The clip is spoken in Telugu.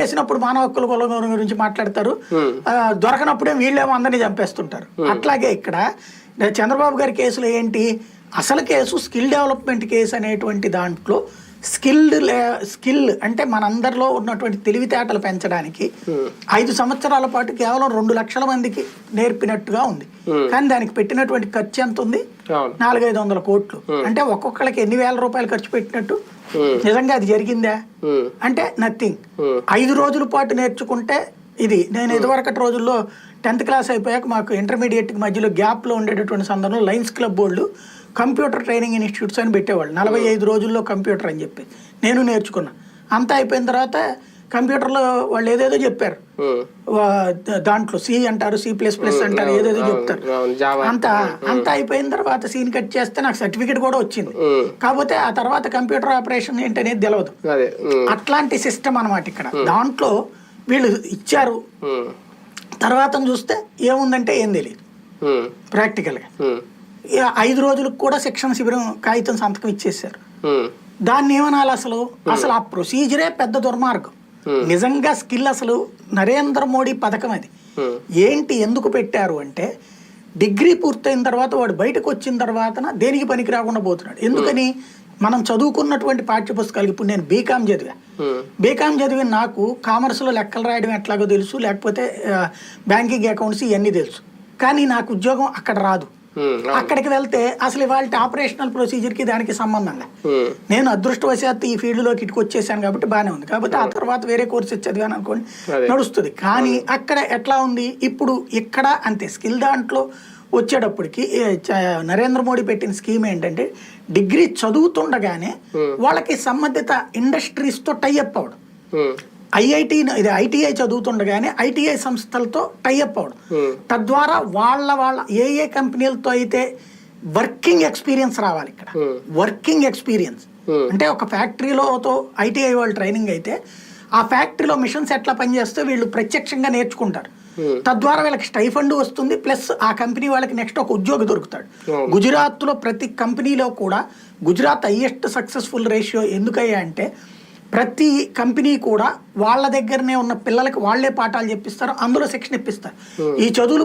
చేసినప్పుడు మానవ హక్కుల కులం గురించి మాట్లాడతారు. దొరకనప్పుడే వీళ్ళేమో అందరినీ చంపేస్తుంటారు. అట్లాగే ఇక్కడ చంద్రబాబు గారి కేసులో ఏంటి? అసలు కేసు స్కిల్ డెవలప్మెంట్ కేసు అనేటువంటి దాంట్లో స్కిల్డ్ స్కిల్ అంటే మనందరిలో ఉన్నటువంటి తెలివితేటలు పెంచడానికి ఐదు సంవత్సరాల పాటు కేవలం రెండు లక్షల మందికి నేర్పినట్టుగా ఉంది. కానీ దానికి పెట్టినటువంటి ఖర్చు ఎంత ఉంది? నాలుగైదు వందల కోట్లు. అంటే ఒక్కొక్కరికి ఎన్ని వేల రూపాయలు ఖర్చు పెట్టినట్టు? నిజంగా అది జరిగిందా? అంటే నథింగ్. ఐదు రోజుల పాటు నేర్చుకుంటే ఇది. నేను ఇదివరకటి రోజుల్లో టెన్త్ క్లాస్ అయిపోయాక మాకు ఇంటర్మీడియట్ మధ్యలో గ్యాప్లో ఉండేటటువంటి సందర్భంలో లయన్స్ క్లబ్ వాళ్ళు కంప్యూటర్ ట్రైనింగ్ ఇన్స్టిట్యూట్స్ అని పెట్టేవాళ్ళు. నలభై ఐదు రోజుల్లో కంప్యూటర్ అని చెప్పి. నేను నేర్చుకున్నా. అంతా అయిపోయిన తర్వాత కంప్యూటర్లో వాళ్ళు ఏదేదో చెప్పారు. దాంట్లో సి అంటారు సి ప్లస్ ప్లస్ అంటారు ఏదేదో చెప్తారు. అంత అంత అయిపోయిన తర్వాత సీన్ కట్ చేస్తే నాకు సర్టిఫికేట్ కూడా వచ్చింది. కాకపోతే ఆ తర్వాత కంప్యూటర్ ఆపరేషన్ ఏంటనేది తెలియదు అట్లాంటి సిస్టమ్ అన్నమాట ఇక్కడ. దాంట్లో వీళ్ళు ఇచ్చారు. తర్వాత చూస్తే ఏముందంటే ఏం తెలియదు ప్రాక్టికల్గా ఐదు రోజులకు కూడా శిక్షణ శిబిరం కాగితం సంతకం ఇచ్చేసారు దాన్ని ఏమనాలి అసలు? అసలు ఆ ప్రొసీజరే పెద్ద దుర్మార్గం. నిజంగా స్కిల్ అసలు నరేంద్ర మోడీ పథకం అది. ఉమ్, ఏంటి ఎందుకు పెట్టారు అంటే డిగ్రీ పూర్తయిన తర్వాత వాడు బయటకు వచ్చిన తర్వాత దేనికి పనికి రాకుండా పోతున్నాడు. ఎందుకని? మనం చదువుకున్నటువంటి పాఠ్య పుస్తకాలు ఇప్పుడు నేను బీకామ్ చదివా. బీకామ్ చదివిన నాకు కామర్స్లో లెక్కలు రాయడం ఎట్లాగో తెలుసు లేకపోతే బ్యాంకింగ్ అకౌంట్స్ ఇవన్నీ తెలుసు. కానీ నాకు ఉద్యోగం అక్కడ రాదు. అక్కడికి వెళ్తే అసలు ఇవాళ ఆపరేషనల్ ప్రొసీజర్కి దానికి సంబంధం నేను అదృష్టవశాత్తు ఈ ఫీల్డ్లోకి ఇటుకు వచ్చేసాను కాబట్టి బాగానే ఉంది. కాబట్టి ఆ తర్వాత వేరే కోర్సు చదివాను అనుకోండి. నడుస్తుంది. కానీ అక్కడ ఎట్లా ఉంది? ఇప్పుడు ఇక్కడ అంతే స్కిల్ దాంట్లో వచ్చేటప్పటికి నరేంద్ర మోడీ పెట్టిన స్కీమ్ ఏంటంటే డిగ్రీ చదువుతుండగానే వాళ్ళకి సంబంధిత ఇండస్ట్రీస్తో టైఅప్ ఉమ్, ఐఐటి ఇది ఐటీఐ చదువుతుండగానే ఐటీఐ సంస్థలతో టైఅప్ అవడం ఉమ్, తద్వారా వాళ్ళ వాళ్ళ ఏ ఏ కంపెనీలతో అయితే వర్కింగ్ ఎక్స్పీరియన్స్ రావాలి ఇక్కడ Hmm. Working experience Hmm. అంటే ఒక ఫ్యాక్టరీలోతో ఐటీఐ వాళ్ళు ట్రైనింగ్ అయితే ఆ ఫ్యాక్టరీలో మిషన్స్ ఎట్లా పనిచేస్తే వీళ్ళు ప్రత్యక్షంగా నేర్చుకుంటారు Hmm. తద్వారా వీళ్ళకి స్టైఫండ్ వస్తుంది ప్లస్ ఆ కంపెనీ వాళ్ళకి నెక్స్ట్ ఒక ఉద్యోగి దొరుకుతాడు. గుజరాత్లో ప్రతి కంపెనీలో కూడా గుజరాత్ హైయెస్ట్ సక్సెస్ఫుల్ రేషియో ఎందుకయ్యా అంటే ప్రతి కంపెనీ కూడా వాళ్ళ దగ్గరనే ఉన్న పిల్లలకి వాళ్ళే పాఠాలు చెప్పిస్తారు అందులో శిక్షణ ఇప్పిస్తారు. ఈ చదువులు